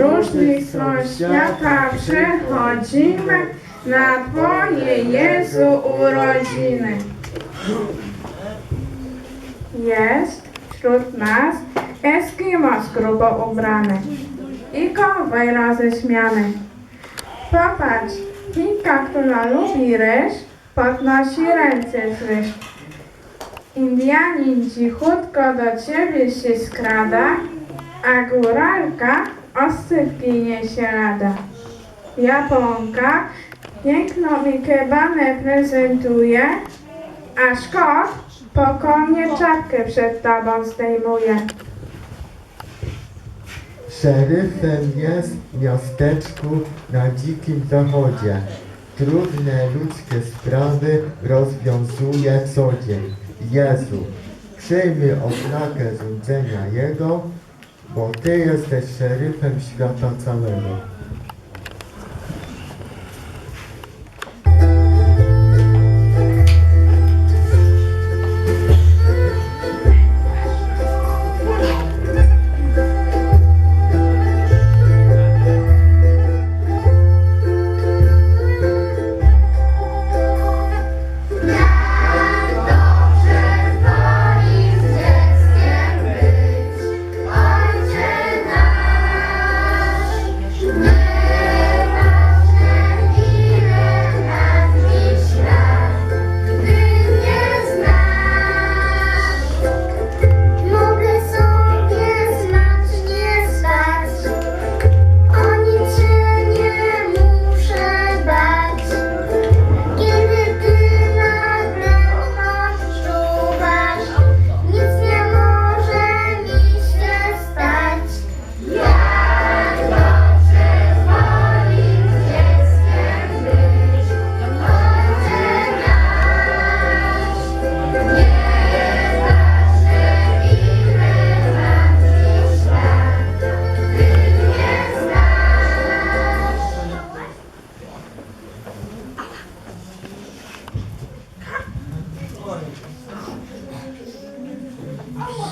Królestwo świata przychodzimy na Twoje Jezu urodziny. Jest wśród nas Eskimos grubo ubrany i kowej roześmiany. Popatrz, Pinka, która lubi ryż, podnosi ręce z ryż. Indianin cichutko do ciebie się skrada, a góralka osypki niesie rada. Japonka piękną ikebanę prezentuje, a Szkot pokornie czapkę przed tobą zdejmuje. Szeryfem jest w miasteczku na dzikim zachodzie. Trudne ludzkie sprawy rozwiązuje co dzień. Jezu, przyjmij oznakę złudzenia Jego, bo Ty jesteś szeryfem świata całego.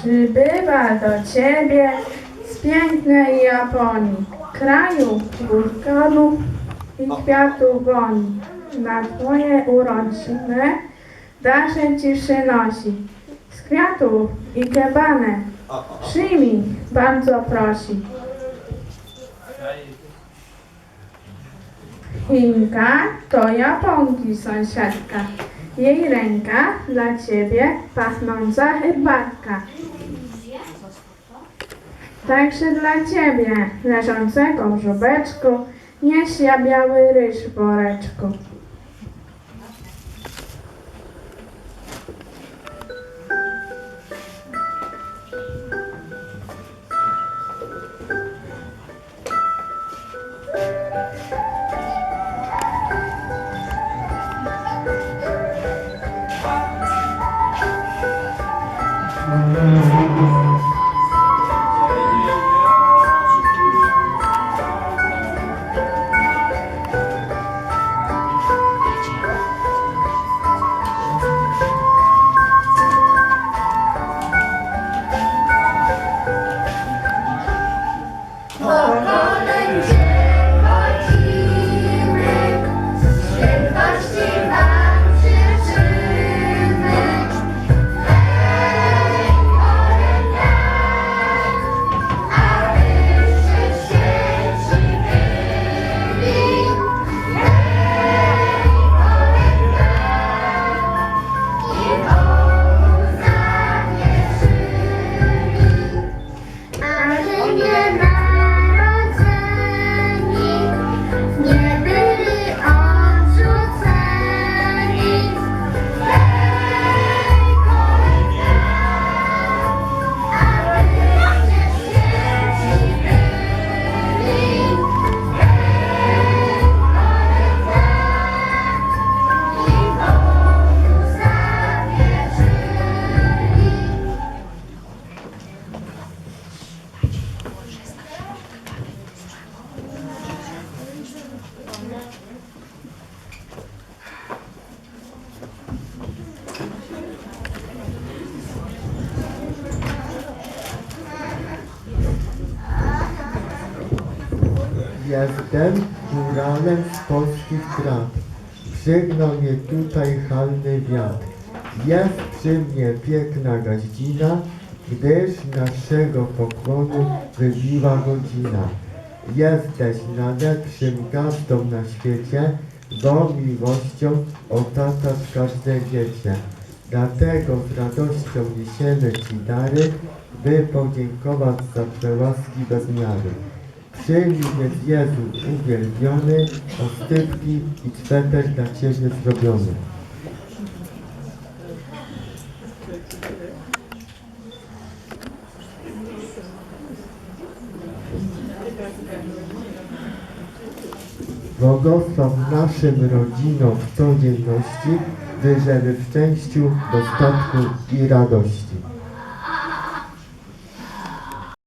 Przybywa do ciebie z pięknej Japonii, kraju wulkanów i kwiatów woni. Na twoje urodziny dasze ci przynosi z kwiatów i kebane. Przyjmij, bardzo prosi. Chinka to Japonki sąsiadka. Jej ręka dla ciebie pachnąca herbatka. Także dla ciebie, leżącego w żubeczku, nieś ja biały ryż w woreczku. Jestem góralem z polskich brat. Przygnał mnie tutaj halny wiatr. Jest przy mnie piękna gaździna, gdyż naszego pokłonu wybiła godzina. Jesteś najlepszym gazdą na świecie, bo miłością otaczasz każde dziecię. Dlatego z radością niesiemy Ci dary, by podziękować za Twe łaski bez miary. Przyjmij więc Jezu uwielbiony, ostypki i sweter dla Ciebie zrobiony. Błogosław naszym rodzinom w codzienności, by żyły w szczęściu, dostatku i radości.